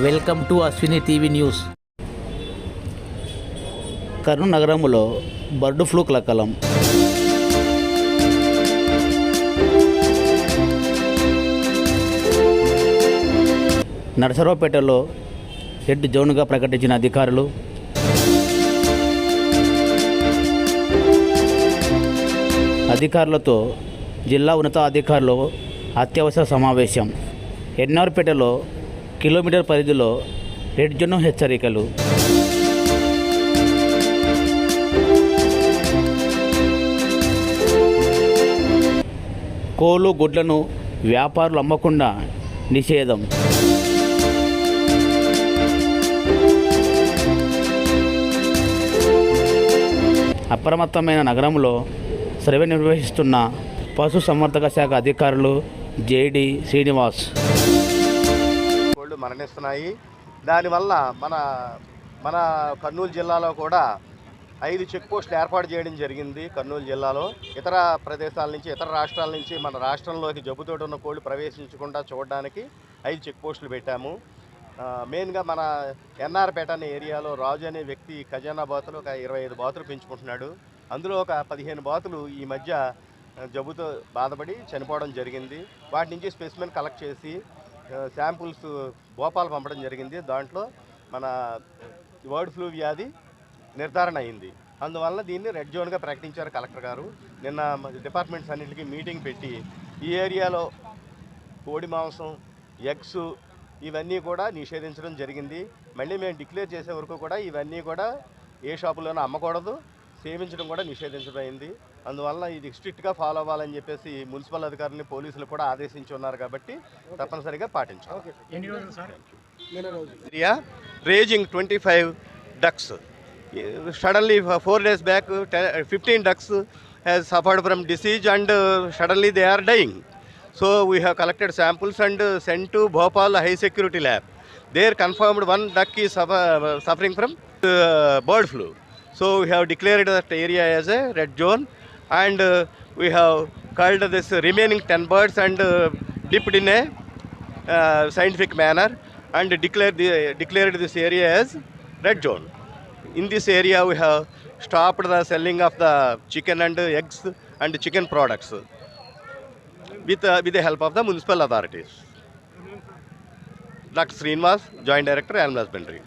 Welcome to Ashwini TV news. Kurnool నగరంలో bird flu కలకలం. నరసరావుపేటలో red జోన్గా ప్రకటించిన అధికారులు అధికారులతో జిల్లా ఉన్నతాధికారులు అత్యవసర సమావేశం. ఎన్ఆర్పేటలో కిలోమీటర్ పరిధిలో రెడ్ జోన్ హెచ్చరికలు. కోలు గుడ్లను వ్యాపారులు అమ్మకుండా నిషేధం. అప్రమత్తమైన నగరంలో సర్వే నిర్వహిస్తున్న పశు సంవర్ధక శాఖ అధికారులు జేడి శ్రీనివాస్. మరణిస్తున్నాయి. దానివల్ల మన మన కర్నూలు జిల్లాలో కూడా ఐదు చెక్ పోస్టులు ఏర్పాటు చేయడం జరిగింది కర్నూలు జిల్లాలో. ఇతర ప్రదేశాల నుంచి ఇతర రాష్ట్రాల నుంచి మన రాష్ట్రంలోకి జబ్బుతోటి ఉన్న కోళ్ళు ప్రవేశించకుండా చూడడానికి ఐదు చెక్ పోస్టులు పెట్టాము. మెయిన్గా మన ఎన్ఆర్పేట అనే ఏరియాలో రాజు అనే వ్యక్తి ఖజానా బాతులు ఒక ఇరవై ఐదు బాతులు పెంచుకుంటున్నాడు. అందులో ఒక పదిహేను బాతులు ఈ మధ్య జబ్బుతో బాధపడి చనిపోవడం జరిగింది. వాటి నుంచి స్పెసిమెన్ కలెక్ట్ చేసి శాంపుల్స్ భోపాల్ పంపడం జరిగింది. దాంట్లో మన బర్డ్ ఫ్లూ వ్యాధి నిర్ధారణ అయింది. అందువల్ల దీన్ని రెడ్ జోన్గా ప్రకటించారు కలెక్టర్ గారు. నిన్న డిపార్ట్మెంట్స్ అన్నింటికి మీటింగ్ పెట్టి ఈ ఏరియాలో కోడి మాంసం ఎగ్స్ ఇవన్నీ కూడా నిషేధించడం జరిగింది. మళ్ళీ మేము డిక్లేర్ చేసే వరకు కూడా ఇవన్నీ కూడా ఏ షాపులోనూ అమ్మకూడదు. సేవించడం కూడా నిషేధించడం అయింది. అందువల్ల ఇది స్ట్రిక్ట్గా ఫాలో అవ్వాలని చెప్పేసి మున్సిపల్ అధికారులని పోలీసులు కూడా ఆదేశించి ఉన్నారు కాబట్టి తప్పనిసరిగా పాటించాలి. Raising twenty five ducks. Suddenly four days back fifteen ducks has suffered from disease and suddenly they are dying so we have collected samples and sent to Bhopal high security lab there confirmed one duck is suffering from bird flu So we have declared that area as a red zone and uh, we have culled this remaining 10 birds and uh, dipped in a uh, scientific manner and declared, the, declared this area as red zone. In this area we have stopped the selling of the chicken and eggs and chicken products with, uh, with the help of the municipal authorities. Dr. Srinivas, Joint Director, Animal Husbandry.